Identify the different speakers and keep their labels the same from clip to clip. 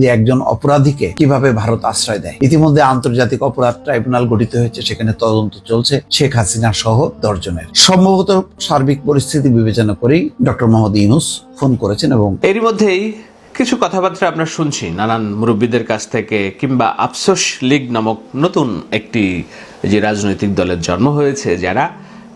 Speaker 1: যে একজন অপরাধীকে কীভাবে ভারত আশ্রয় দেয়। ইতিমধ্যে আন্তর্জাতিক অপরাধ ট্রাইব্যুনাল গঠিত হয়েছে, সেখানে তদন্ত চলছে শেখ হাসিনা সহ দশজনের। সম্ভবত সার্বিক পরিস্থিতি বিবেচনা করেই ডক্টর মোহাম্মদ ইউনুস ফোন করেছেন এবং
Speaker 2: এরই মধ্যেই কিছু কথাবার্তা আমরা শুনছি নানান মুরব্বীদের কাছ থেকে কিংবা আফসোস লীগ নামক নতুন একটি যে রাজনৈতিক দলের জন্ম হয়েছে, যারা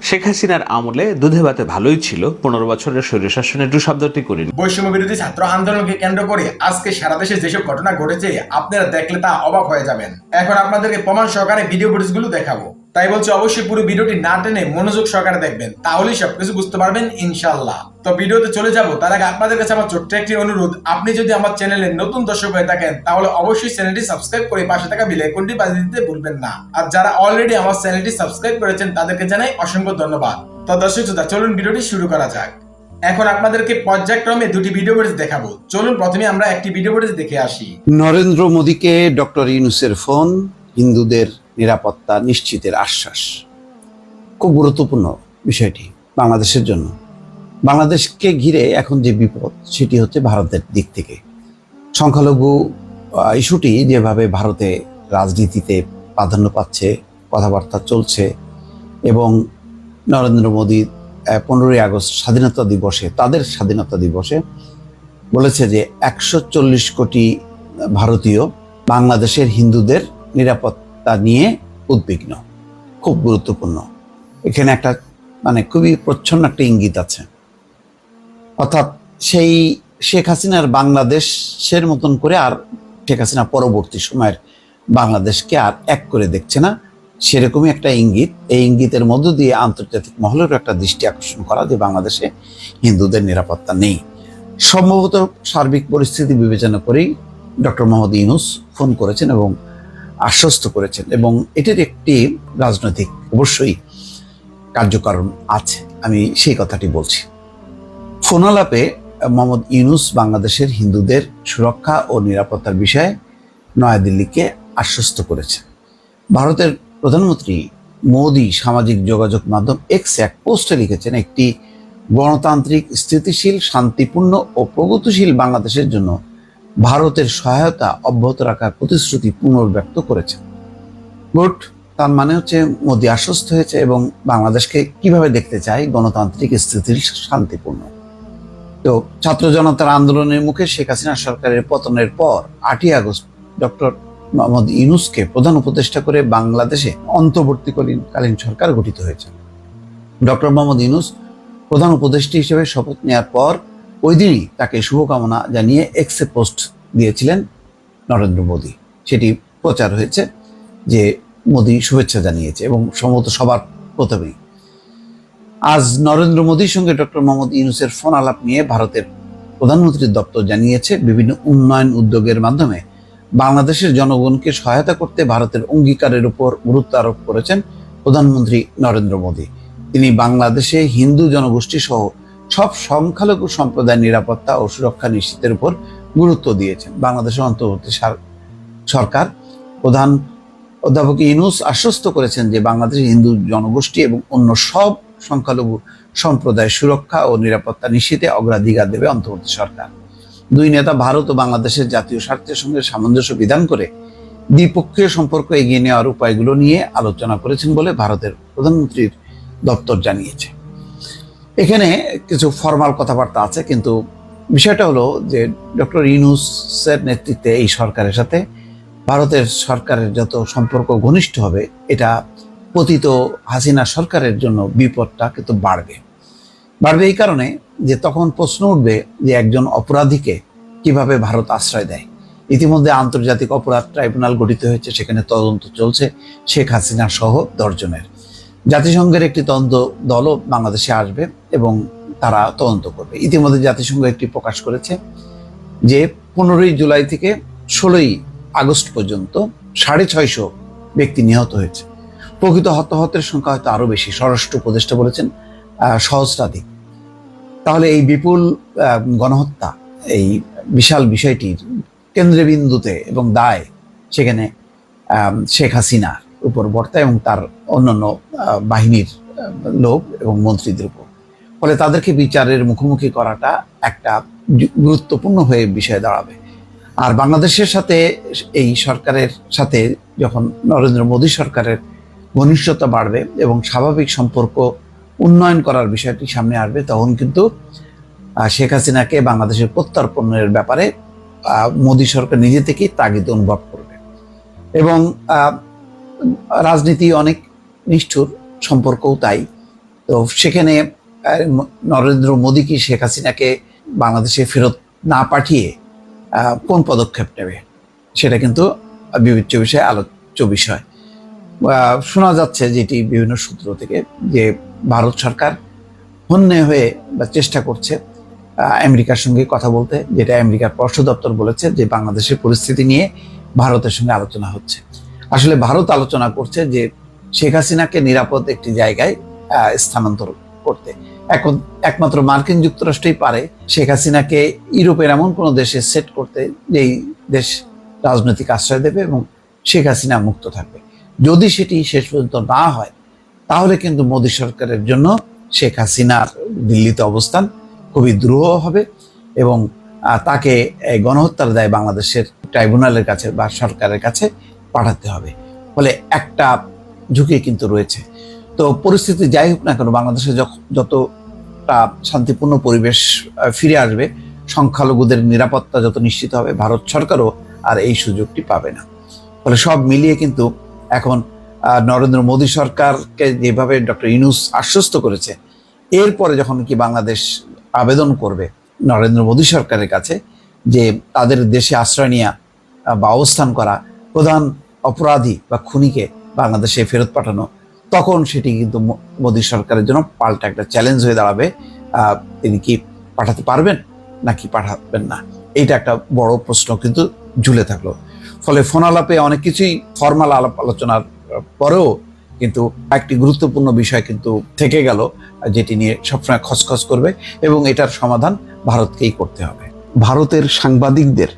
Speaker 2: শেখ হাসিনার আমলে দুধে ভাতে ভালোই ছিল। পনেরো বছরের শরীর শাসনের দু শব্দটি করিনি
Speaker 3: বৈষম্য বিরোধী ছাত্র আন্দোলনকে কেন্দ্র করে আজকে সারা দেশে যেসব ঘটনা ঘটেছে, আপনারা দেখলে তা অবাক হয়ে যাবেন। এখন আপনাদেরকে প্রমাণ সহকারে ভিডিও ফুটেজগুলো দেখাবো। তাই বলছি অবশ্যই পুরো ভিডিওটি না টেনে মনোযোগ সহকারে দেখবেন, তাহলেই সবকিছু বুঝতে পারবেন ইনশাল্লাহ তো ভিডিওতে চলে যাব, তার আগে আপনাদের কাছে আমার ছোট্ট একটি অনুরোধ, আপনি যদি আমার চ্যানেলে নতুন দর্শক হয়ে থাকেন, তাহলে অবশ্যই চ্যানেলটি সাবস্ক্রাইব করে পাশে থাকা বেল আইকনটি বাজিয়ে দিতে ভুলবেন না। আর যারা অলরেডি আমার চ্যানেলটি সাবস্ক্রাইব করেছেন, তাদেরকে জানাই অসংখ্য ধন্যবাদ। তো দর্শক শ্রোতা, চলুন ভিডিওটি শুরু করা যাক। এখন আপনাদেরকে পর্যায়ক্রমে দুটি ভিডিও ফুটেজ দেখাবো। চলুন প্রথমে আমরা একটি ভিডিও ফুটেজ দেখে আসি।
Speaker 1: নরেন্দ্র মোদীকে ডক্টর ইউনুসের ফোন, হিন্দুদের নিরাপত্তা নিশ্চিতের আশ্বাস। খুব গুরুত্বপূর্ণ বিষয়টি বাংলাদেশের জন্য। বাংলাদেশকে ঘিরে এখন যে বিপদ, সেটি হচ্ছে ভারতের দিক থেকে। সংখ্যালঘু ইস্যুটি যেভাবে ভারতে রাজনীতিতে প্রাধান্য পাচ্ছে, কথাবার্তা চলছে এবং নরেন্দ্র মোদী পনেরোই আগস্ট স্বাধীনতা দিবসে, তাদের স্বাধীনতা দিবসে বলেছে যে একশো চল্লিশ কোটি ভারতীয় বাংলাদেশের হিন্দুদের নিরাপত্তা নিয়ে উদ্বিগ্ন, খুব গুরুত্বপূর্ণ। এখানে একটা মানে খুবই প্রচ্ছন্ন একটা ইঙ্গিত আছে। অর্থাৎ সেই শেখ হাসিনার বাংলাদেশের মতন করে আর শেখ হাসিনা পরবর্তী সময়ের বাংলাদেশকে আর এক করে দেখছে না, সেরকমই একটা ইঙ্গিত। এই ইঙ্গিতের মধ্য দিয়ে আন্তর্জাতিক মহলেরও একটা দৃষ্টি আকর্ষণ করা যে বাংলাদেশে হিন্দুদের নিরাপত্তা নেই। সম্ভবত সার্বিক পরিস্থিতি বিবেচনা করেই ডক্টর মোহাম্মদ ইউনুস ফোন করেছেন এবং আশ্বস্ত করেছেন এবং এটির একটি রাজনৈতিক অবশ্যই কার্যকারণ আছে। আমি সেই কথাটি বলছি। ফোনালাপে মোহাম্মদ ইউনুস বাংলাদেশের হিন্দুদের সুরক্ষা ও নিরাপত্তার বিষয়ে নয়াদিল্লিকে আশ্বস্ত করেছেন। ভারতের প্রধানমন্ত্রী মোদী সামাজিক যোগাযোগ মাধ্যম এক্স এক পোস্টে লিখেছেন, একটি গণতান্ত্রিক, স্থিতিশীল, শান্তিপূর্ণ ও প্রগতিশীল বাংলাদেশের জন্য ভারতের সহায়তা অব্যাহত রাখার প্রতিশ্রুতি পুনর্ব্যক্ত করেছেন গুড তার মানে হচ্ছে মোদী আশ্বস্ত হয়েছে এবং বাংলাদেশকে কীভাবে দেখতে চায় গণতান্ত্রিক স্থিতির শান্তিপূর্ণ। তো ছাত্র জনতার আন্দোলনের মুখে শেখ হাসিনা সরকারের পতনের পর আটই আগস্ট ডক্টর মোহাম্মদ ইউনুসকে প্রধান উপদেষ্টা করে বাংলাদেশে অন্তর্বর্তীকালীন সরকার গঠিত হয়েছে। ডক্টর মোহাম্মদ ইউনুস প্রধান উপদেষ্টা হিসেবে শপথ নেওয়ার পর ওই দিনই তাকে শুভকামনা জানিয়ে এক্সে পোস্ট দিয়েছিলেন নরেন্দ্র মোদী। সেটি প্রচার হয়েছে যে মোদী শুভেচ্ছা জানিয়েছে এবং সম্ভবত সবার প্রথমেই। আজ নরেন্দ্র মোদীর সঙ্গে ডক্টর মোহাম্মদ ইউনুসের ফোন আলাপ নিয়ে ভারতের প্রধানমন্ত্রীর দপ্তর জানিয়েছে বিভিন্ন উন্নয়ন উদ্যোগের মাধ্যমে বাংলাদেশের জনগণকে সহায়তা করতে ভারতের অঙ্গীকারের উপর গুরুত্ব আরোপ করেছেন প্রধানমন্ত্রী নরেন্দ্র মোদী। তিনি বাংলাদেশে হিন্দু জনগোষ্ঠী সহ সব সংখ্যালঘু সম্প্রদায়ের নিরাপত্তা ও সুরক্ষা নিশ্চিতের উপর গুরুত্ব দিয়েছেন। বাংলাদেশের অন্তর্বর্তী সরকার প্রধান অধ্যাপক ইনুস আশ্বস্ত করেছেন যে বাংলাদেশের হিন্দু জনগোষ্ঠী এবং অন্য সব সংখ্যালঘু সম্প্রদায়ের সুরক্ষা ও নিরাপত্তা নিশ্চিতে অগ্রাধিকার দেবে অন্তর্বর্তী সরকার। দুই নেতা ভারত ও বাংলাদেশের জাতীয় স্বার্থের সঙ্গে সামঞ্জস্য বিধান করে দ্বিপক্ষীয় সম্পর্ক এগিয়ে নেওয়ার উপায়গুলো নিয়ে আলোচনা করেছেন বলে ভারতের প্রধানমন্ত্রীর দপ্তর জানিয়েছে। এখানে কিছু ফর্মাল কথাবার্তা আছে, কিন্তু বিষয়টা হলো যে ডক্টর ইউনুসের নেতৃত্বে এই সরকারের সাথে ভারতের সরকারের যত সম্পর্ক ঘনিষ্ঠ হবে, এটা পতিত হাসিনা সরকারের জন্য বিপদটা কিন্তু বাড়বে। বাড়বে এই কারণে যে তখন প্রশ্ন উঠবে যে একজন অপরাধীকে কীভাবে ভারত আশ্রয় দেয়। ইতিমধ্যে আন্তর্জাতিক অপরাধ ট্রাইব্যুনাল গঠিত হয়েছে, সেখানে তদন্ত চলছে, শেখ হাসিনা সহ দশজনের। জাতিসংঘের একটি তদন্ত দলও বাংলাদেশে আসবে এবং তারা তদন্ত করবে। ইতিমধ্যে জাতিসংঘ একটি প্রকাশ করেছে যে পনেরোই জুলাই থেকে ষোলোই আগস্ট পর্যন্ত সাড়ে ছয়শো ব্যক্তি নিহত হয়েছে। প্রকৃত হতাহতের সংখ্যা হয়তো আরও বেশি, স্বরাষ্ট্র উপদেষ্টা বলেছেন সহস্রাধিক। তাহলে এই বিপুল গণহত্যা, এই বিশাল বিষয়টির কেন্দ্রবিন্দুতে এবং দায় সেখানে শেখ হাসিনার উপর বর্তায় এবং তার অন্যান্য বাহিনীর লোক এবং মন্ত্রীদের উপর। ফলে তাদেরকে বিচারের মুখোমুখি করাটা একটা গুরুত্বপূর্ণ হয়ে বিষয়ে দাঁড়াবে। আর বাংলাদেশের সাথে এই সরকারের সাথে যখন নরেন্দ্র মোদী সরকারের ঘনিষ্ঠতা বাড়বে এবং স্বাভাবিক সম্পর্ক উন্নয়ন করার বিষয়টি সামনে আসবে, তখন কিন্তু শেখ হাসিনাকে বাংলাদেশের প্রত্যর্পণের ব্যাপারে মোদী সরকার নিজে থেকেই তাগিদ অনুভব করবে। এবং রাজনীতি অনেক নিষ্ঠুর, সম্পর্কও তাই। তো সেখানে নরেন্দ্র মোদী কি শেখ হাসিনাকে বাংলাদেশে ফেরত না পাঠিয়ে কোন পদক্ষেপ নেবে? সেটা কিন্তু বিবেচ্য বিষয়ে আলোচ্য বিষয়। শোনা যাচ্ছে যেটি বিভিন্ন সূত্র থেকে যে ভারত সরকার হন্যে হয়ে বা চেষ্টা করছে আমেরিকার সঙ্গে কথা বলতে, যেটা আমেরিকার পররাষ্ট্র দপ্তর বলেছে যে বাংলাদেশের পরিস্থিতি নিয়ে ভারতের সঙ্গে আলোচনা হচ্ছে। আসলে ভারত আলোচনা করছে যে শেখ হাসিনাকে নিরাপদ একটি জায়গায় স্থানান্তর করতে। এখন একমাত্র মার্কিন যুক্তরাষ্ট্রই পারে শেখ হাসিনাকে ইউরোপের এমন কোনো দেশে সেট করতে যেই দেশ রাজনৈতিক আশ্রয় দেবে এবং শেখ হাসিনা মুক্ত থাকবে। যদি সেটি শেষ পর্যন্ত না হয়, তাহলে কিন্তু মোদী সরকারের জন্য শেখ হাসিনার দিল্লিতে অবস্থান খুবই দ্রুহ হবে এবং তাকে গণহত্যার দায় বাংলাদেশের ট্রাইব্যুনালের কাছে বা সরকারের কাছে পাঠাতে হবে। ফলে একটা ঝুঁকি কিন্তু রয়েছে। তো পরিস্থিতি যাই হোক না কেন, বাংলাদেশে যতটা শান্তিপূর্ণ পরিবেশ ফিরে আসবে, সংখ্যালঘুদের নিরাপত্তা যত নিশ্চিত হবে, ভারত সরকারও আর এই সুযোগটি পাবে না। ফলে সব মিলিয়ে কিন্তু এখন নরেন্দ্র মোদী সরকারকে যেভাবে ডক্টর ইনুস আশ্বস্ত করেছে, এরপরে যখন কি বাংলাদেশ আবেদন করবে নরেন্দ্র মোদী সরকারের কাছে যে তাদের দেশে আশ্রয় নেওয়া বা অবস্থান করা প্রধান অপরাধী বা খুনিকে বাংলাদেশে ফেরত পাঠানো, তখন সেটি কিন্তু মোদী সরকারের জন্য পাল্টা একটা চ্যালেঞ্জ হয়ে দাঁড়াবে। তিনি কি পাঠাতে পারবেন নাকি পাঠাবেন না? এইটা একটা বড় প্রশ্ন কিন্তু ঝুলে থাকল। ফলে ফোন আলাপে অনেক কিছুই ফর্মাল আলাপ আলোচনার পরেও কিন্তু একটি গুরুত্বপূর্ণ বিষয় কিন্তু থেকে গেল, যেটি নিয়ে সবসময় খসখস করবে এবং এটার সমাধান ভারতকেই করতে হবে। ভারতের সাংবাদিকদের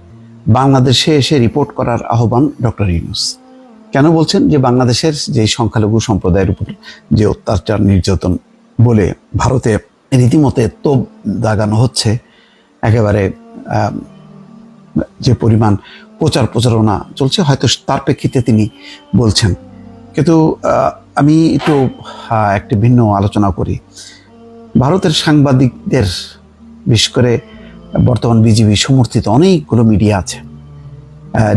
Speaker 1: বাংলাদেশে এসে রিপোর্ট করার আহ্বান ডক্টর ইউনুস। কেন বলছেন যে বাংলাদেশের যে সংখ্যালঘু সম্প্রদায়ের উপর যে অত্যাচার নির্যাতন বলে ভারতে রীতিমতে তোপ দাগানো হচ্ছে একেবারে যে পরিমাণ প্রচার প্রচারণা চলছে হয়তো তার প্রেক্ষিতে তিনি বলছেন। কিন্তু আমি একটু একটি ভিন্ন আলোচনা করি। ভারতের সাংবাদিকদের বিশেষ করে বর্তমান বিজেপি সমর্থিত অনেকগুলো মিডিয়া আছে। আহ,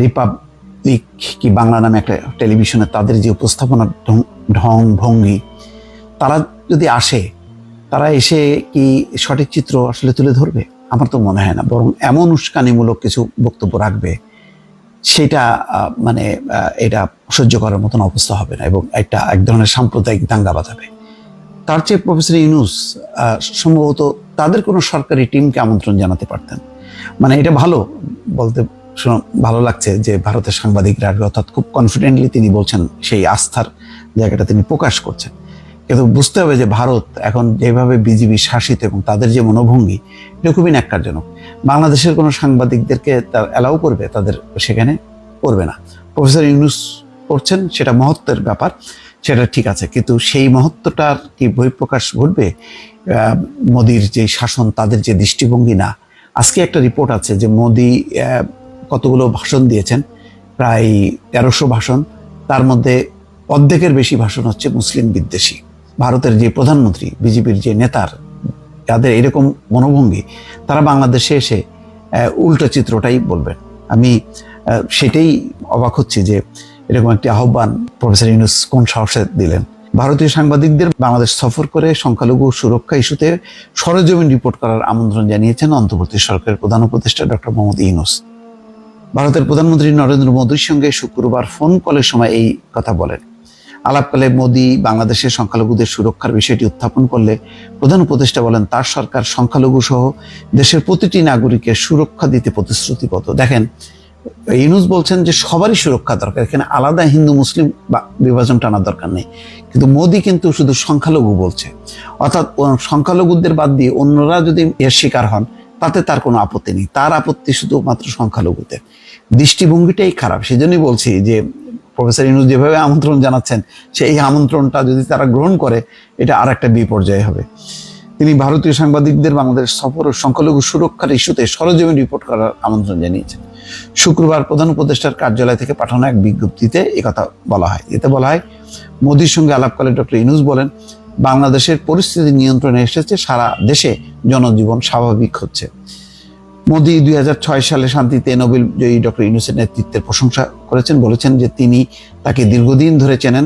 Speaker 1: রিপাবলিক কি বাংলা নামে একটা টেলিভিশনে তাদের যে উপস্থাপনার ঢং- ভঙ্গি, তারা যদি আসে, তারা এসে কি সঠিক চিত্র আসলে তুলে ধরবে? আমার তো মনে হয় না। বরং এমন উস্কানিমূলক কিছু বক্তব্য রাখবে, সেটা মানে এটা সহ্য করার মতন অবস্থা হবে না এবং একটা, এক ধরনের সাম্প্রদায়িক দাঙ্গা বাঁধাবে। তার চেয়ে প্রফেসর ইউনুস সম্ভবত তাদের কোনো সরকারি টিমকে আমন্ত্রণ জানাতে পারতেন। মানে এটা ভালো বলতে ভালো লাগছে যে ভারতের সাংবাদিকরা অর্থাৎ খুব কনফিডেন্টলি তিনি বলছেন সেই আস্থার জায়গাটা তিনি প্রকাশ করছেন। কিন্তু বুঝতে হবে যে ভারত এখন যেভাবে বিজিবি শাসিত এবং তাদের যে মনোভঙ্গি, এটা খুবই ন্যাক্কারজনক। বাংলাদেশের কোনো সাংবাদিকদেরকে তার অ্যালাউ করবে, তাদের সেখানে করবে না। প্রফেসর ইউনুস করছেন, সেটা মহত্বের ব্যাপার, সেটা ঠিক আছে। কিন্তু সেই মহত্বটার কি বহিঃপ্রকাশ ঘটবে? মোদির যে শাসন, তাদের যে দৃষ্টিভঙ্গি না। আজকে একটা রিপোর্ট আছে যে মোদি কতগুলো ভাষণ দিয়েছেন, প্রায় তেরোশো ভাষণ। তার মধ্যে অর্ধেকের বেশি ভাষণ হচ্ছে মুসলিম বিদ্বেষী। ভারতের যে প্রধানমন্ত্রী, বিজেপির যে নেতার, যাদের এরকম মনোভঙ্গি, তারা বাংলাদেশে এসে উল্টো চিত্রটাই বলবেন। আমি সেটাই অবাক হচ্ছি যে এরকম একটি আহ্বান প্রফেসর ইউনুস কোন সাহসে দিলেন। ভারতীয় সাংবাদিকদের বাংলাদেশ সফর করে সংখ্যালঘু সুরক্ষা ইস্যুতে সরজমিন রিপোর্ট করার আমন্ত্রণ জানিয়েছেন অন্তর্বর্তী সরকারের প্রধান উপদেষ্টা ডক্টর মোহাম্মদ ইউনুস। ভারতের প্রধানমন্ত্রী নরেন্দ্র মোদীর সঙ্গে শুক্রবার ফোন কলের সময় এই কথা বলেন। আলাপকালে মোদী বাংলাদেশের সংখ্যালঘুদের সুরক্ষার বিষয়টি উত্থাপন করলে প্রধান উপদেষ্টা বলেন, তার সরকার সংখ্যালঘু সহ দেশের প্রতিটি নাগরিকের সুরক্ষা দিতে প্রতিশ্রুতিবদ্ধ। দেখেন, ইউনুস বলছেন যে সবারই সুরক্ষা দরকার, এখানে আলাদা হিন্দু, মুসলিম বা বিভাজন টানার দরকার নেই। কিন্তু মোদী কিন্তু শুধু সংখ্যালঘু বলছে। অর্থাৎ সংখ্যালঘুদের বাদ দিয়ে অন্যরা যদি এর শিকার হন তাতে তার কোনো আপত্তি নেই। তার আপত্তি শুধুমাত্র সংখ্যালঘুদের দৃষ্টিভঙ্গিটাই খারাপ। সেজন্যই বলছি যে প্রফেসর ইনুস যেভাবে আমন্ত্রণ জানাচ্ছেন, সেই আমন্ত্রণটা যদি তারা গ্রহণ করে, এটা আর একটা বিপর্যয় হবে। তিনি ভারতীয় সাংবাদিকদের বাংলাদেশ সফর ও সংখ্যালঘু সুরক্ষার ইস্যুতে সরজমিন রিপোর্ট করার আমন্ত্রণ জানিয়েছেন। শুক্রবার প্রধান উপদেষ্টার কার্যালয় থেকে পাঠানো এক বিজ্ঞপ্তিতে একথা বলা হয়। এতে বলা হয়, মোদির সঙ্গে আলাপকালে ডক্টর ইনুস বলেন বাংলাদেশের পরিস্থিতি নিয়ন্ত্রণে এসেছে, সারা দেশে জনজীবন স্বাভাবিক হচ্ছে। মোদি দুই সালে শান্তিতে নোবেল জয়ী ডক্টর ইউনুসের নেতৃত্বের প্রশংসা করেছেন, বলেছেন যে তিনি তাকে দীর্ঘদিন ধরে চেনেন।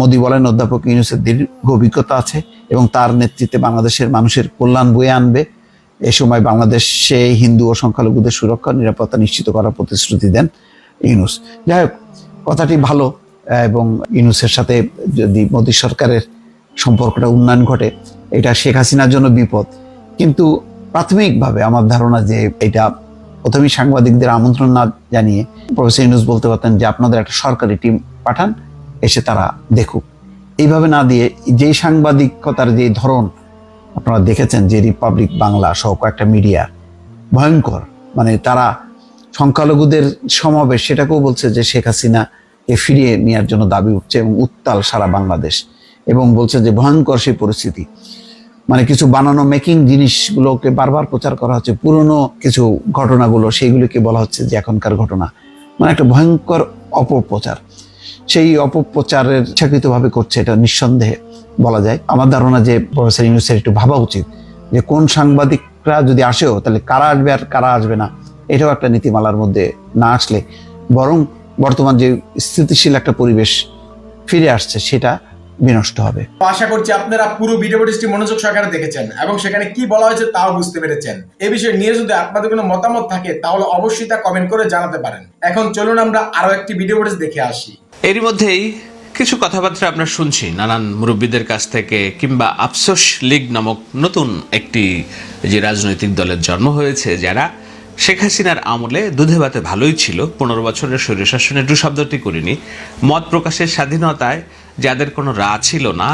Speaker 1: মোদি বলেন, অধ্যাপক ইউনুসের দীর্ঘ অভিজ্ঞতা আছে এবং তার নেতৃত্বে বাংলাদেশের মানুষের কল্যাণ বয়ে আনবে। এ সময় বাংলাদেশে হিন্দু ও সংখ্যালঘুদের সুরক্ষা, নিরাপত্তা নিশ্চিত করার প্রতিশ্রুতি দেন ইউনুস। যাই হোক, কথাটি ভালো এবং ইউনুসের সাথে যদি মোদী সরকারের সম্পর্কটা উন্নয়ন ঘটে, এটা শেখ হাসিনার জন্য বিপদ। কিন্তু প্রাথমিকভাবে আমার ধারণা যে এটা প্রথমেই সাংবাদিকদের আমন্ত্রণ না জানিয়ে প্রফেসর ইউনুস বলতে পারতেন যে আপনাদের একটা সরকারি টিম পাঠান, এসে তারা দেখুক। এইভাবে না দিয়ে যেই সাংবাদিকতার যে ধরন আপনারা দেখেছেন যে রিপাবলিক বাংলা সহ কয়েকটা মিডিয়া, ভয়ঙ্কর। মানে তারা সংখ্যালঘুদের সমাবেশ, সেটাকেও বলছে যে শেখ হাসিনাকে ফিরিয়ে নেওয়ার জন্য দাবি উঠছে এবং উত্তাল সারা বাংলাদেশ। এবং বলছে যে ভয়ঙ্কর সেই পরিস্থিতি। মানে কিছু বানানো মেকিং জিনিসগুলোকে বারবার প্রচার করা হচ্ছে, পুরনো কিছু ঘটনাগুলো, সেইগুলিকে বলা হচ্ছে যে এখনকার ঘটনা। মানে একটা ভয়ঙ্কর অপপ্রচার। সেই অপপ্রচারের ইচ্ছাকৃতভাবে করছে এটা নিঃসন্দেহে বলা যায়। আমার ধারণা যে প্রফেসর ইউনুসের একটু ভাবা উচিত যে কোন সাংবাদিকরা যদি আসেও, তাহলে কারা আসবে আর কারা আসবে না? এটাও একটা নীতিমালার মধ্যে না আসলে। বরং বর্তমান যে স্থিতিশীল একটা পরিবেশ ফিরে আসছে, সেটা বিনষ্ট হবে।
Speaker 3: আশা করছি আপনারা পুরো ভিডিও ফুটেজটি মনোযোগ সহকারে দেখেছেন এবং সেখানে কি বলা হয়েছে তাও বুঝতে পেরেছেন। এ বিষয়ে নিয়ে যদি আপনাদের কোনো মতামত থাকে তাহলে অবশ্যই তা কমেন্ট করে জানাতে পারেন। এখন চলুন আমরা আরও একটি ভিডিও ফুটেজ দেখে আসি।
Speaker 2: এরই মধ্যেই কিছু কথাবার্তা আমরা শুনছি নানান মুরব্বীদের কাছ থেকে কিংবা আফসোস লীগ নামক নতুন একটি যে রাজনৈতিক দলের জন্ম হয়েছে যারা শেখ হাসিনার আমলে দুধে ভাতে ভালোই ছিল। পনেরো বছরের শরীর শাসনের দু শব্দটি করিনি। মত প্রকাশের স্বাধীনতায় যাদের কোনো রা ছিল না,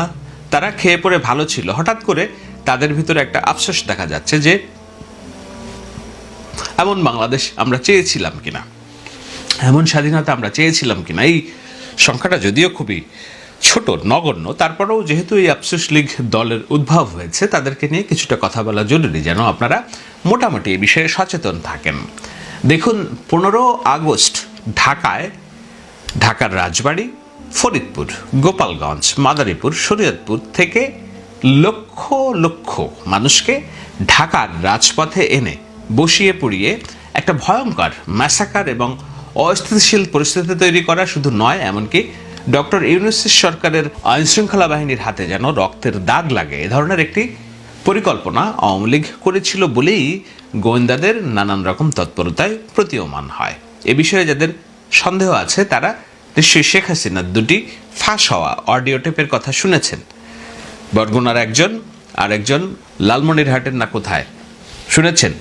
Speaker 2: তারা খেয়ে পড়ে ভালো ছিল। হঠাৎ করে তাদের ভিতরে একটা আফসোস দেখা যাচ্ছে যে, এমন বাংলাদেশ আমরা চেয়েছিলাম কিনা? এমন স্বাধীনতা আমরা চেয়েছিলাম কিনা? এই সংখ্যাটা যদিও খুবই ছোট, নগণ্য, তারপরেও যেহেতু এই আফসোস লীগ দলের উদ্ভব হয়েছে, তাদেরকে নিয়ে কিছুটা কথা বলা জরুরি যেন আপনারা মোটামুটি এই বিষয়ে সচেতন থাকেন। দেখুন, পনেরো আগস্ট ঢাকায়, ঢাকার রাজবাড়ি ফরিদপুর, গোপালগঞ্জ, মাদারীপুর, শরীয়তপুর থেকে লক্ষ লক্ষ মানুষকে ঢাকার রাজপথে এনে বসিয়ে পড়িয়ে একটা ভয়ঙ্কর ম্যাসাকার এবং অস্থিতিশীল পরিস্থিতি তৈরি করা শুধু নয়, এমনকি ডক্টর ইউনুসের সরকারের আইনশৃঙ্খলা বাহিনীর হাতে যেন রক্তের দাগ লাগে, এ ধরনের একটি পরিকল্পনা আওয়ামী লীগ করেছিল বলেই গোয়েন্দাদের নানান রকম তৎপরতায় প্রতীয়মান হয়। এ বিষয়ে যাদের সন্দেহ আছে, তারা নিশ্চয়ই শেখ হাসিনার দুটি ফাঁস হওয়া অডিও টেপের কথা শুনেছেন। বরগুনার একজন আর একজন লালমনিরহাটের না কোথায়? শুনেছেন?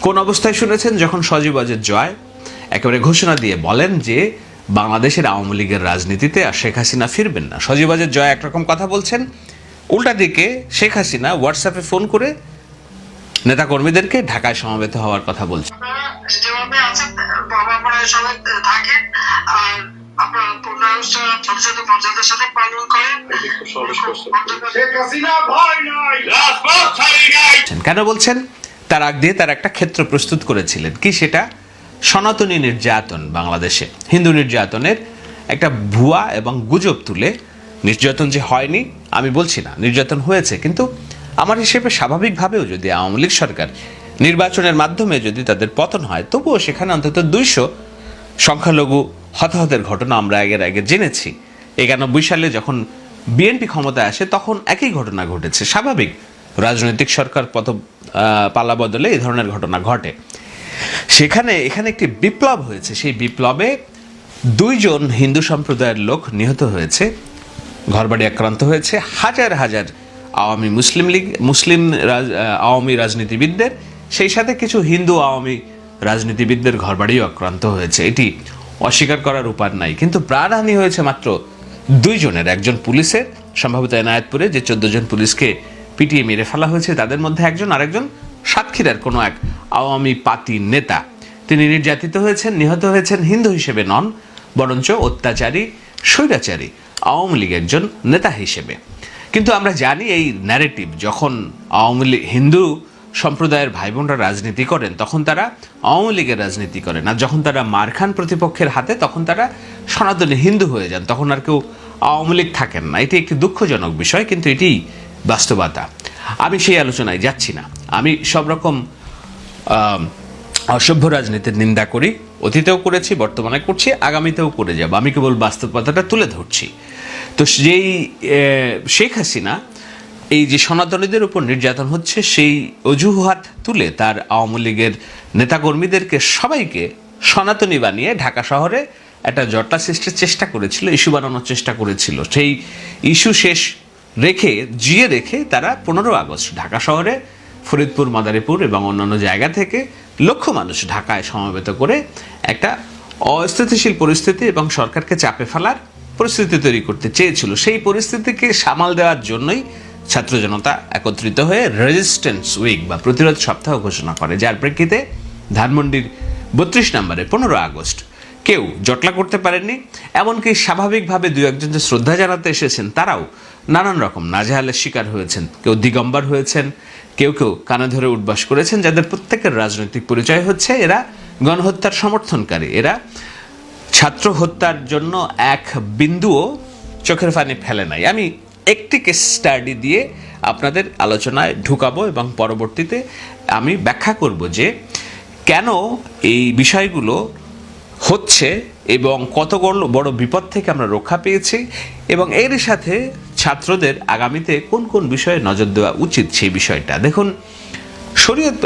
Speaker 2: কোন অবস্থায় শুনেছেন? যখন সজীব অজের জয় একেবারে ঘোষণা দিয়ে বলেন যে বাংলাদেশের আওয়ামী লীগের রাজনীতিতে আর শেখ হাসিনা ফিরবেন না। সজীব জয় একরকম কথা বলছেন। উল্টা দিকে শেখ হাসিনা হোয়াটসঅ্যাপে ফোন করে নেতাকর্মীদেরকে ঢাকায় সমাবেত হওয়ার কথা বলছেন
Speaker 4: আপনারা যেভাবে আছেন বাবা মারা সবাই থাকেন আর আপনারা পূর্ণায়ুষ্ঠা ছোট ছোট মর্যাদার সাথে পালন করেন।
Speaker 2: বলছেন। কেন বলছেন? তার আগ দিয়ে তার একটা ক্ষেত্র প্রস্তুত করেছিলেন। কি সেটা? সনাতনী নির্যাতন বাংলাদেশে। হিন্দু নির্যাতনের একটা ভুয়া এবং গুজব তুলে নির্যাতন যে হয়নি আমি বলছি না নির্যাতন হয়েছে কিন্তু আমার হিসেবে স্বাভাবিকভাবেও যদি আওয়ামী লীগ সরকার নির্বাচনের মাধ্যমে যদি তাদের পতন হয়, তবুও সেখানে অন্তত দুইশো সংখ্যালঘু হতাহতের ঘটনা আমরা আগের আগে জেনেছি। একানব্বই সালে যখন বিএনপি ক্ষমতায় আসে, তখন একই ঘটনা ঘটেছে। স্বাভাবিক, রাজনৈতিক সরকার পথ পালা বদলে এই ধরনের ঘটনা ঘটে। সেখানে, এখানে একটি বিপ্লব হয়েছে। সেই বিপ্লবে দুইজন হিন্দু সম্প্রদায়ের লোক নিহত হয়েছে, ঘরবাড়ি আক্রান্ত হয়েছে, হাজার হাজার আওয়ামী মুসলিম লীগ, মুসলিম আওয়ামী রাজনীতিবিদদের, সেই সাথে কিছু হিন্দু আওয়ামী রাজনীতিবিদদের ঘরবাড়িও আক্রান্ত হয়েছে। এটি অস্বীকার করার উপায় নাই। কিন্তু প্রাণহানি হয়েছে মাত্র দুইজনের। একজন পুলিশের, সম্ভবত এনায়েতপুরে যে চোদ্দ জন পুলিশকে পিটিয়ে মেরে ফেলা হয়েছে, তাদের মধ্যে একজন আরেকজন সাতক্ষীরার কোনো এক আওয়ামী পাতি নেতা। তিনি নির্যাতিত হয়েছেন, নিহত হয়েছেন, হিন্দু হিসেবে নন, বরঞ্চ অত্যাচারী, স্বৈরাচারী, আওয়ামী লীগের একজন নেতা হিসেবে। কিন্তু আমরা জানি এই ন্যারেটিভ যখন আওয়ামী লীগ, হিন্দু সম্প্রদায়ের ভাই বোনরা রাজনীতি করেন, তখন তারা আওয়ামী লীগের রাজনীতি করেন। আর যখন তারা মারখান প্রতিপক্ষের হাতে, তখন তারা সনাতনী হিন্দু হয়ে যান। তখন আর কেউ আওয়ামী লীগ থাকেন না। এটি একটি দুঃখজনক বিষয়, কিন্তু এটি বাস্তবতা। আমি সেই আলোচনায় যাচ্ছি না। আমি সব রকম অসভ্য রাজনীতির নিন্দা করি। অতীতেও করেছি, বর্তমানে করছি, আগামীতেও করে যাব। আমি কেবল বাস্তবতাটা তুলে ধরছি। তো যেই শেখ হাসিনা এই যে সনাতনীদের উপর নির্যাতন হচ্ছে, সেই অজুহাত তুলে তার আওয়ামী লীগের নেতাকর্মীদেরকে সবাইকে সনাতনী বানিয়ে ঢাকা শহরে একটা জটলা সৃষ্টির চেষ্টা করেছিল, ইস্যু বানানোর চেষ্টা করেছিল। সেই ইস্যু শেষ রেখে, জিয়ে রেখে তারা পনেরো আগস্ট ঢাকা শহরে, ফরিদপুর, মাদারীপুর এবং অন্যান্য জায়গা থেকে লক্ষ মানুষ ঢাকায় সমবেত করে একটা অস্থিতিশীল পরিস্থিতি এবং সরকারকে চাপে ফেলার পরিস্থিতি তৈরি করতে চেয়েছিল। সেই পরিস্থিতিকে সামাল দেওয়ার জন্যই ছাত্র জনতা একত্রিত হয়ে রেজিস্ট্যান্স উইক বা প্রতিরোধ সপ্তাহ ঘোষণা করে। যার প্রেক্ষিতে ধানমন্ডির বত্রিশ নম্বরে পনেরো আগস্ট কেউ জটলা করতে পারেননি, এমনকি স্বাভাবিকভাবে দু একজন যে শ্রদ্ধা জানাতে এসেছেন, তারাও নানান রকম নাজেহালের শিকার হয়েছেন। কেউ দিগম্বর হয়েছেন, কেউ কেউ কানে ধরে উঠবাস করেছেন, যাদের প্রত্যেকের রাজনৈতিক পরিচয় হচ্ছে এরা গণহত্যার সমর্থনকারী। এরা ছাত্র হত্যার জন্য এক বিন্দুও চোখের পানি ফেলে নাই। আমি একটি কেস স্টাডি দিয়ে আপনাদের আলোচনায় ঢুকাবো এবং পরবর্তীতে আমি ব্যাখ্যা করব যে কেন এই বিষয়গুলো হচ্ছে এবং কত বড় বড় বিপদ থেকে আমরা রক্ষা পেয়েছি এবং এর সাথে ছাত্রদের আগামীতে কোন কোন বিষয়ে নজর দেওয়া উচিত সেই বিষয়টা। দেখুন, শরীয়ত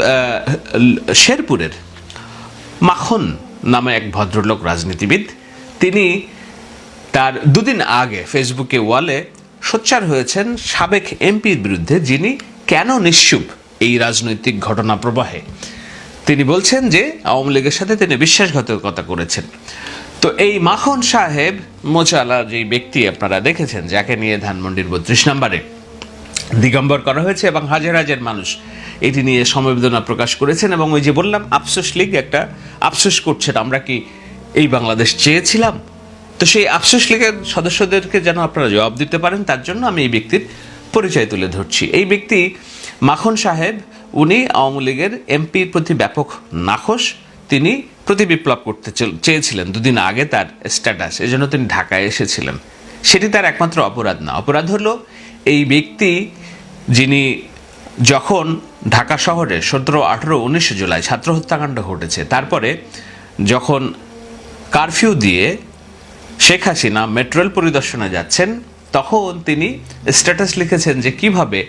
Speaker 2: শেরপুরের মাখন নামে এক ভদ্রলোক রাজনীতিবিদ। তিনি তার দুদিন আগে ফেসবুকে ওয়ালে সোচ্চার হয়েছেন সাবেক এমপির বিরুদ্ধে, যিনি কেন নিশ্চুপ এই রাজনৈতিক ঘটনা প্রবাহে। তিনি বলছেন যে, আওয়ামী লীগের সাথে তিনি বিশ্বাসঘাতকতা করেছেন। তো এই মাখন সাহেব মোচালা যে ব্যক্তি আপনারা দেখেছেন, যাকে নিয়ে ধানমন্ডির বত্রিশ নম্বরে দিগম্বর করা হয়েছে এবং হাজার হাজার মানুষ এটি নিয়ে সমবেদনা প্রকাশ করেছেন এবং ওই যে বললাম, আফসোস লীগ একটা আফসোস করছেন আমরা কি এই বাংলাদেশ চেয়েছিলাম? তো সেই আফসোস লীগের সদস্যদেরকে যেন আপনারা জবাব দিতে পারেন, তার জন্য আমি এই ব্যক্তির পরিচয় তুলে ধরছি। এই ব্যক্তি মাখন সাহেব, উনি আওয়ামী লীগের এমপির প্রতি ব্যাপক নাখোশ, তিনি প্রতি বিপ্লব করতে চেয়েছিলেন দুদিন আগে তার স্ট্যাটাস, এজন্য তিনি ঢাকায় এসেছিলেন। সেটি তার একমাত্র অপরাধ না, অপরাধ হলো এই ব্যক্তি যিনি যখন ঢাকা শহরে সতেরো, আঠেরো, উনিশে জুলাই ছাত্র হত্যাকাণ্ড ঘটেছে, তারপরে যখন কারফিউ দিয়ে শেখ হাসিনা মেট্রো রেল পরিদর্শনে যাচ্ছেন, তখন তিনি স্ট্যাটাস লিখেছেন যে কীভাবে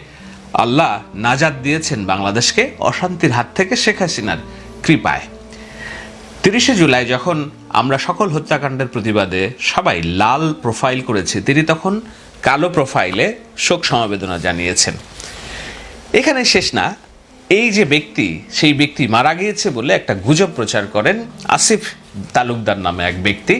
Speaker 2: আল্লাহ নাজাদ দিয়েছেন বাংলাদেশকে অশান্তির হাত থেকে শেখ হাসিনার কৃপায়। তিরিশে জুলাই যখন আমরা সকল হত্যাকাণ্ডের প্রতিবাদে সবাই লাল প্রোফাইল করেছি, তিনি তখন কালো প্রোফাইলে শোক সমবেদনা জানিয়েছেন। এখানে শেষ না, এই যে ব্যক্তি, সেই ব্যক্তি মারা গিয়েছে বলে একটা গুজব প্রচার করেন আসিফ তালুকদার নামে এক ব্যক্তি।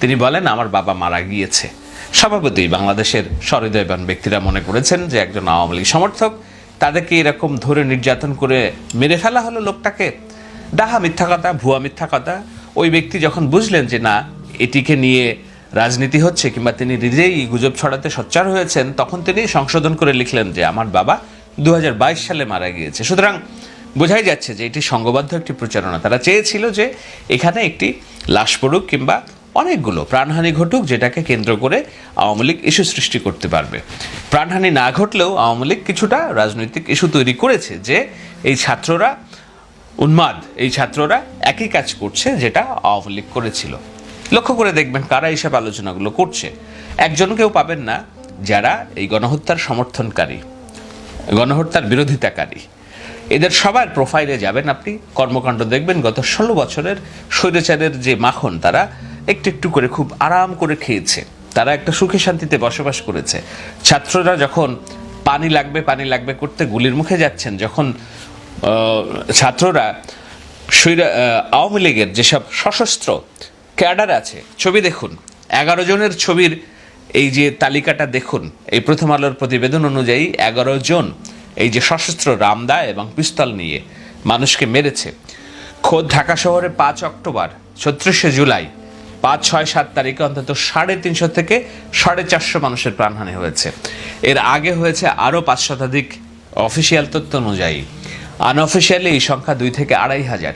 Speaker 2: তিনি বলেন, আমার বাবা মারা গিয়েছে। স্বভাবতই বাংলাদেশের সহৃদয়বান ব্যক্তিরা মনে করেছেন যে একজন আওয়ামী লীগ সমর্থক, তাদেরকে এরকম ধরে নির্যাতন করে মেরে ফেলা হলো লোকটাকে। ডাহা মিথ্যা কথা, ভুয়া মিথ্যা কথা। ওই ব্যক্তি যখন বুঝলেন যে না, এটিকে নিয়ে রাজনীতি হচ্ছে কিংবা তিনি নিজেই গুজব ছড়াতে সচ্চার হয়েছেন, তখন তিনি সংশোধন করে লিখলেন যে আমার বাবা দু হাজার বাইশ সালে মারা গিয়েছে। সুতরাং বোঝাই যাচ্ছে যে এটি সংঘবদ্ধ একটি প্রচারণা। তারা চেয়েছিল যে এখানে একটি লাশ পড়ুক কিংবা অনেকগুলো প্রাণহানি ঘটুক, যেটাকে কেন্দ্র করে আওয়ামী লীগ ইস্যু সৃষ্টি করতে পারবে। প্রাণহানি না ঘটলেও আওয়ামী লীগ কিছুটা রাজনৈতিক ইস্যু তৈরি করেছে যে এই ছাত্ররা, উন্মাদ, এই ছাত্ররা একই কাজ করছে যেটা আওয়ামী লীগ করেছিল। লক্ষ্য করে দেখবেন কারা এইসব আলোচনাগুলো করছে। একজন কেউ পাবেন না যারা এই গণহত্যার সমর্থনকারী, গণহত্যার বিরোধিতাকারী। এদের সবার প্রোফাইলে যাবেন আপনি, কর্মকাণ্ড দেখবেন, গত ষোলো বছরের স্বৈরাচারের যে মাখন, তারা একটু একটু করে খুব আরাম করে খেয়েছে। তারা একটা সুখে শান্তিতে বসবাস করেছে। ছাত্ররা যখন পানি লাগবে পানি লাগবে করতে গুলির মুখে যাচ্ছেন, যখন ছাত্ররা আওয়ামী লীগের যেসব সশস্ত্র ক্যাডার আছে। ছবি দেখুন। এগারো জনের ছবির এই যে তালিকাটা দেখুন, এই প্রথম আলোর প্রতিবেদন অনুযায়ী এগারো জন এই যে সশস্ত্র রামদা এবং পিস্তল নিয়ে মানুষকে মেরেছে। খোদ ঢাকা শহরে পাঁচ অক্টোবর, ছত্রিশে জুলাই, পাঁচ, ছয়, সাত তারিখে অন্তত সাড়ে তিনশো থেকে সাড়ে চারশো মানুষের প্রাণহানি হয়েছে। এর আগে হয়েছে আরও পাঁচ শতাধিক অফিসিয়াল তথ্য অনুযায়ী। আনঅফিসিয়ালি এই সংখ্যা দুই থেকে আড়াই হাজার।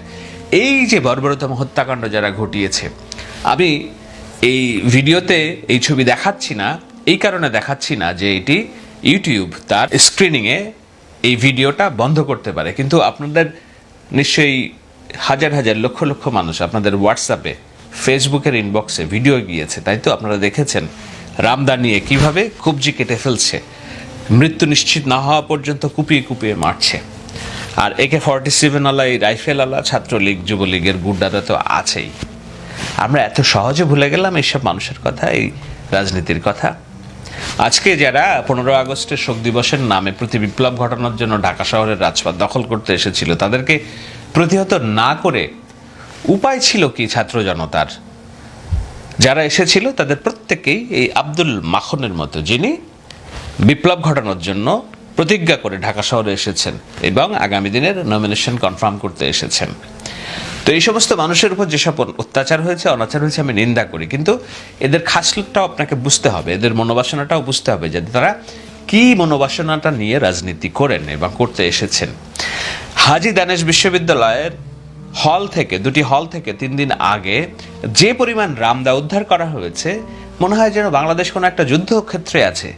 Speaker 2: এই যে বর্বরতম হত্যাকাণ্ড যারা ঘটিয়েছে আমি এই ভিডিওতে এই ছবি দেখাচ্ছি না, এই কারণে দেখাচ্ছি না যে এটি ইউটিউব তার স্ক্রিনিংয়ে এই ভিডিওটা বন্ধ করতে পারে। কিন্তু আপনাদের নিশ্চয়ই হাজার হাজার, লক্ষ লক্ষ মানুষ আপনাদের হোয়াটসঅ্যাপে ফেসবুকের ইনবক্সে ভিডিও গিয়েছে, তাই তো? আপনারা দেখেছেন রামদা নিয়ে কীভাবে কবজি কেটে ফেলছে। মৃত্যু নিশ্চিত না হওয়া পর্যন্ত কুপিয়ে কুপিয়ে মারছে। আর একে ফর্টি সেভেন আলা এই রাইফেল আলা, ছাত্রলীগ, যুবলীগের গুড্ডারা তো আছেই। আমরা এত সহজে ভুলে গেলাম এইসব মানুষের কথা, এই রাজনীতির কথা। আজকে যারা পনেরো আগস্টের শোক দিবসের নামে প্রতি বিপ্লব ঘটানোর জন্য ঢাকা শহরের রাজপথ দখল করতে এসেছিল, তাদেরকে প্রতিহত না করে উপায় ছিল কি ছাত্র জনতার? যারা এসেছিল তাদের প্রত্যেকেই এই আব্দুল মাখনের মতো, যিনি বিপ্লব ঘটানোর জন্য প্রতিজ্ঞা করে ঢাকা শহরে এসেছেন এবং আগামী দিনের নমিনেশন কনফার্ম করতে এসেছেন। তো এই সমস্ত মানুষের উপর যেসব অত্যাচার হয়েছে, অনাচার হয়েছে, আমি নিন্দা করি। কিন্তু এদের খাসলতটাও আপনাকে বুঝতে হবে, এদের মনোবাসনাটাও বুঝতে হবে যাতে তারা কি মনোবাসনাটা নিয়ে রাজনীতি করেন এবং করতে এসেছেন। হাজি দানেশ বিশ্ববিদ্যালয়ের হল থেকে, দুটি হল থেকে তিন দিন আগে যে পরিমাণ রামদা উদ্ধার করা হয়েছে, মনে হয় যেন বাংলাদেশ কোনো একটা যুদ্ধক্ষেত্রে আছে।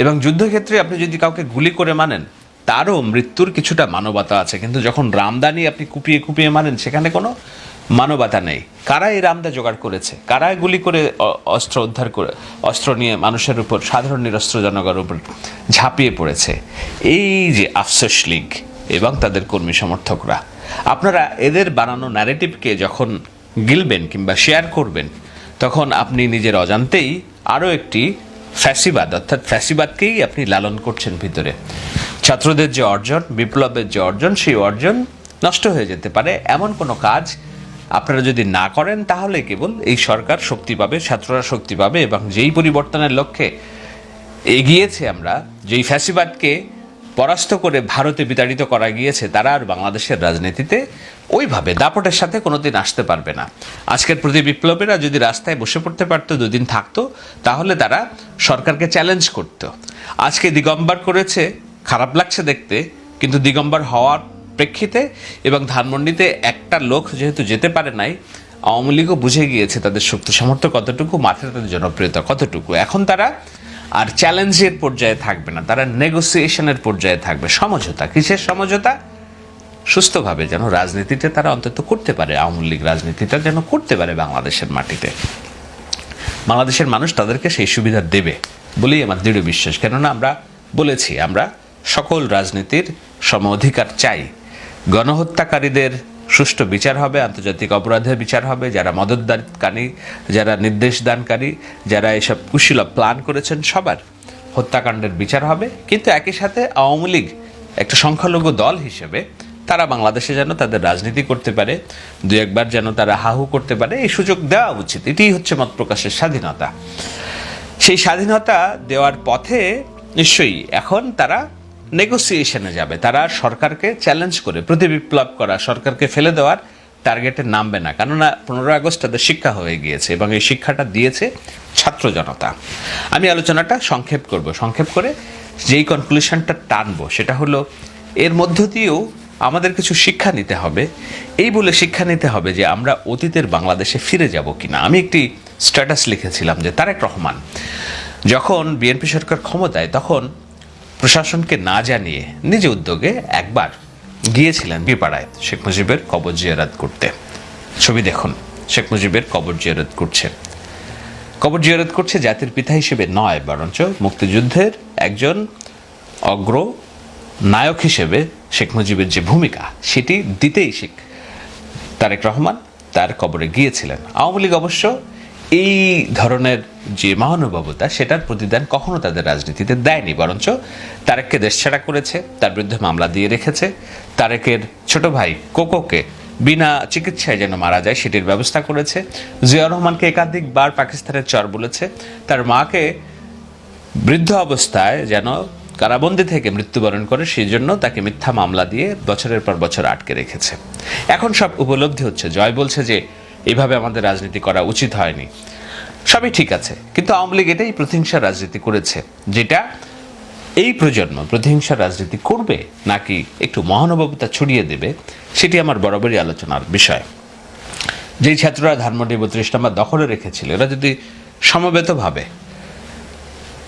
Speaker 2: এবং যুদ্ধক্ষেত্রে আপনি যদি কাউকে গুলি করে মানেন তারও মৃত্যুর কিছুটা মানবতা আছে। কিন্তু যখন রামদানি আপনি কুপিয়ে কুপিয়ে মারেন, সেখানে কোনো মানবতা নেই। কারা এই রামদা জোগাড় করেছে? কারা গুলি করে অস্ত্র উদ্ধার করে, অস্ত্র নিয়ে মানুষের উপর, সাধারণ নিরস্ত্র জনগণের উপর ঝাঁপিয়ে পড়েছে? এই যে আফসোস লীগ এবং তাদের কর্মী সমর্থকরা, আপনারা এদের বানানো ন্যারেটিভকে যখন গিলবেন কিংবা শেয়ার করবেন, তখন আপনি নিজের অজান্তেই আরও একটি ফ্যাসিবাদ, অর্থাৎ ফ্যাসিবাদকেই আপনি লালন করছেন ভিতরে। ছাত্রদের যে অর্জন, বিপ্লবের যে অর্জন, সেই অর্জন নষ্ট হয়ে যেতে পারে। এমন কোনো কাজ আপনারা যদি না করেন, তাহলে কেবল এই সরকার শক্তি পাবে, ছাত্ররা শক্তি পাবে এবং যেই পরিবর্তনের লক্ষ্যে এগিয়েছে আমরা, যেই ফ্যাসিবাদকে পরাস্ত করে ভারতে বিতাড়িত করা গিয়েছে, তারা আর বাংলাদেশের রাজনীতিতে ওইভাবে দাপটের সাথে কোনোদিন আসতে পারবে না। আজকের প্রতি বিপ্লবীরা যদি রাস্তায় বসে পড়তে পারতো, দুদিন থাকতো, তাহলে তারা সরকারকে চ্যালেঞ্জ করতো। আজকে দিগম্বর করেছে, খারাপ লাগছে দেখতে, কিন্তু দিগম্বর হওয়ার প্রেক্ষিতে এবং ধানমন্ডিতে একটা লোক যেহেতু যেতে পারে নাই, আওয়ামী লীগও বুঝে গিয়েছে তাদের শক্তি সামর্থ্য কতটুকু, মাঠে তাদের জনপ্রিয়তা কতটুকু। এখন তারা আর চ্যালেঞ্জের পর্যায়ে থাকবে না, তারা নেগোসিয়েশনের পর্যায়ে থাকবে। সমঝোতা, কিসের সমঝোতা? সুস্থভাবে যেন রাজনীতিতে তারা অন্তত করতে পারে, আওয়ামী লীগ রাজনীতিটা যেন করতে পারে বাংলাদেশের মাটিতে। বাংলাদেশের মানুষ তাদেরকে সেই সুবিধা দেবে বলেই আমার দৃঢ় বিশ্বাস। কেননা আমরা বলেছি, আমরা সকল রাজনীতির সম অধিকার চাই। গণহত্যাকারীদের সুষ্ঠু বিচার হবে, আন্তর্জাতিক অপরাধের বিচার হবে, যারা মদতদানকারী যারা নির্দেশ দানকারী যারা এসব কুশীলভ প্ল্যান করেছেন, সবার হত্যাকাণ্ডের বিচার হবে। কিন্তু একই সাথে আওয়ামী লীগ একটা সংখ্যালঘু দল হিসেবে তারা বাংলাদেশে যেন তাদের রাজনীতি করতে পারে, দু একবার যেন তারা হাহু করতে পারে, এই সুযোগ দেওয়া উচিত। এটাই হচ্ছে মত প্রকাশের স্বাধীনতা। সেই স্বাধীনতা দেওয়ার পথে নিশ্চয়ই এখন তারা নেগোসিয়েশনে যাবে। তারা সরকারকে চ্যালেঞ্জ করে, প্রতি বিপ্লব করা, সরকারকে ফেলে দেওয়ার টার্গেটে নামবে না। কেননা পনেরো আগস্ট তাদের শিক্ষা হয়ে গিয়েছে এবং এই শিক্ষাটা দিয়েছে ছাত্র জনতা। আমি আলোচনাটা সংক্ষেপ করব। সংক্ষেপ করে যেই কনক্লুশনটা টানবো, সেটা হলো এর মধ্য দিয়েও আমাদের কিছু শিক্ষা নিতে হবে। এই বলে শিক্ষা নিতে হবে যে আমরা অতীতের বাংলাদেশে ফিরে যাব কিনা। আমি একটি স্ট্যাটাস লিখেছিলাম যে তারেক রহমান, যখন বিএনপি সরকার ক্ষমতায়, তখন প্রশাসনকে না জানিয়ে নিজ উদ্যোগে একবার গিয়েছিলেন বিপাড়ায় শেখ মুজিবের কবর জিয়ারাত করতে। ছবি দেখুন, শেখ মুজিবের কবর জিয়ারত করছে। কবর জিয়ারত করছে জাতির পিতা হিসেবে নয়, বরঞ্চ মুক্তিযুদ্ধের একজন অগ্র নায়ক হিসেবে শেখ মুজিবের যে ভূমিকা, সেটি দিতেই শেখ তারেক রহমান তার কবরে গিয়েছিলেন। আওয়ামী লীগ অবশ্য এই ধরনের যে মহানুভবতা, সেটার প্রতিদান কখনো তাদের রাজনীতিতে দেয়নি, বরঞ্চ তারেককে দেশছাড়া করেছে, তার বিরুদ্ধে মামলা দিয়ে রেখেছে। তারেকের ছোট ভাই কোকোকে বিনা চিকিৎসায় যেন মারা যায়, সেটির ব্যবস্থা করেছে। জিয়া রহমানকে একাধিকবার পাকিস্তানের চর বলেছে। তার মাকে বৃদ্ধ অবস্থায় যেন কারাবন্দি থেকে মৃত্যুবরণ করে, সেই জন্য তাকে মিথ্যা মামলা দিয়ে বছরের পর বছর আটকে রেখেছে। এখন সব উপলব্ধি হচ্ছে। জয় বলছে যে এইভাবে আমাদের রাজনীতি করা উচিত হয়নি। সবই ঠিক আছে, কিন্তু আওয়ামী লীগ এটাই প্রতিহিংসার রাজনীতি করেছে, যেটা এই প্রজন্ম প্রতিহিংসার রাজনীতি করবে নাকি একটু মহানুভবতা ছড়িয়ে দেবে, সেটি আমার বরাবরই আলোচনার বিষয়। যেই ছাত্ররা ধানমন্ডি বত্রিশ নম্বর দখলে রেখেছিল, এরা যদি সমবেতভাবে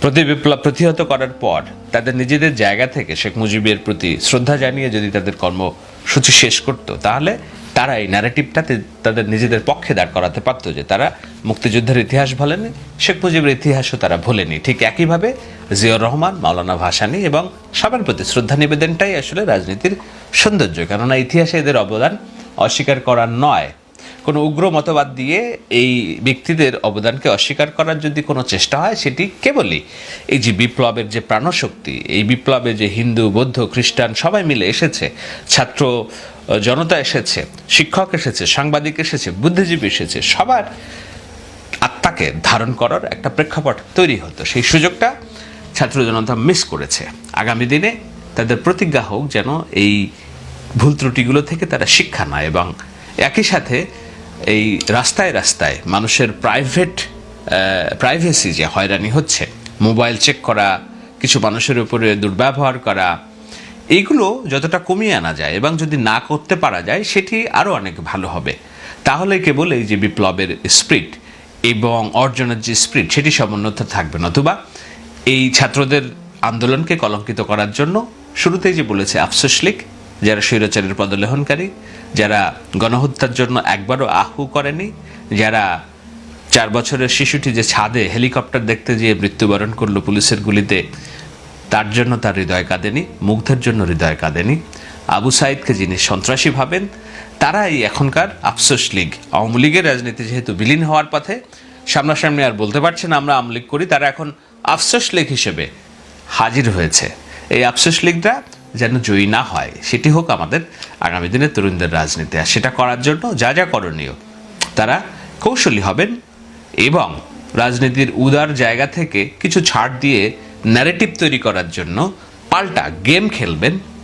Speaker 2: প্রতি বিপ্লব প্রতিহত করার পর তাদের নিজেদের জায়গা থেকে শেখ মুজিবের প্রতি শ্রদ্ধা জানিয়ে যদি তাদের কর্মসূচি শেষ করত, তাহলে তারা এই ন্যারেটিভটাতে তাদের নিজেদের পক্ষে দাঁড় করাতে পারতো যে তারা মুক্তিযুদ্ধের ইতিহাস ভোলেনি শেখ মুজিবের ইতিহাসও তারা ভোলেনি। ঠিক একইভাবে জিয়র রহমান, মাওলানা ভাসানি এবং সবার প্রতি শ্রদ্ধা নিবেদনটাই আসলে রাজনীতির সৌন্দর্য। কেননা ইতিহাসে এদের অবদান অস্বীকার করার নয়। কোনো উগ্র মতবাদ দিয়ে এই ব্যক্তিদের অবদানকে অস্বীকার করার যদি কোনো চেষ্টা হয়, সেটি কেবলই এই যে বিপ্লবের যে প্রাণশক্তি, এই বিপ্লবে যে হিন্দু, বৌদ্ধ, খ্রিস্টান সবাই মিলে এসেছে, ছাত্র জনতা এসেছে, শিক্ষক এসেছে, সাংবাদিক এসেছে, বুদ্ধিজীবী এসেছে, সবার আত্মাকে ধারণ করার একটা প্রেক্ষাপট তৈরি হতো। সেই সুযোগটা ছাত্র জনতা মিস করেছে। আগামী দিনে তাদের প্রতিজ্ঞা হোক যেন এই ভুল ত্রুটিগুলো থেকে তারা শিক্ষা নেয় এবং একই সাথে এই রাস্তায় রাস্তায় মানুষের প্রাইভেট প্রাইভেসি যে হয়রানি হচ্ছে মোবাইল চেক করা, কিছু মানুষের উপরে দুর্ব্যবহার করা এইগুলো যতটা কমিয়ে আনা যায় এবং যদি না করতে পারা যায়, সেটি আরও অনেক ভালো হবে। তাহলে কেবল এই যে বিপ্লবের স্প্রিট এবং অর্জনের যে স্প্রিট সেটি সমুন্নত থাকবে নতুবা এই ছাত্রদের আন্দোলনকে কলঙ্কিত করার জন্য শুরুতেই যে বলেছে আফসোস লীগ, যারা স্বৈরাচারের পদলেহনকারী যারা গণহত্যার জন্য একবারও আহু করেনি, যারা চার বছরের শিশুটি যে ছাদে হেলিকপ্টার দেখতে যেয়ে মৃত্যুবরণ করল পুলিশের গুলিতে, তার জন্য তার হৃদয় কাঁদেনি, মুগ্ধের জন্য হৃদয় কাঁদেনি। আবু সাইদকে যিনি সন্ত্রাসী ভাবেন তারা এই এখনকার আফসোস লীগ। আওয়ামী লীগের রাজনীতি যেহেতু বিলীন হওয়ার পথে, সামনাসামনি আর বলতে পারছে না আমরা আওয়ামী লীগ করি, তারা এখন আফসোস লীগ হিসেবে হাজির হয়েছে। এই আফসোস লীগটা যেন জয়ী না হয়, সেটি হোক আমাদের আগামী দিনে তরুণদের রাজনীতি। আর সেটা করার জন্য যা যা করণীয়, তারা কৌশলী হবেন এবং রাজনীতির উদার জায়গা থেকে কিছু ছাড় দিয়ে ন্যারেটিভ তৈরি করার জন্য পাল্টা গেম খেলবেন।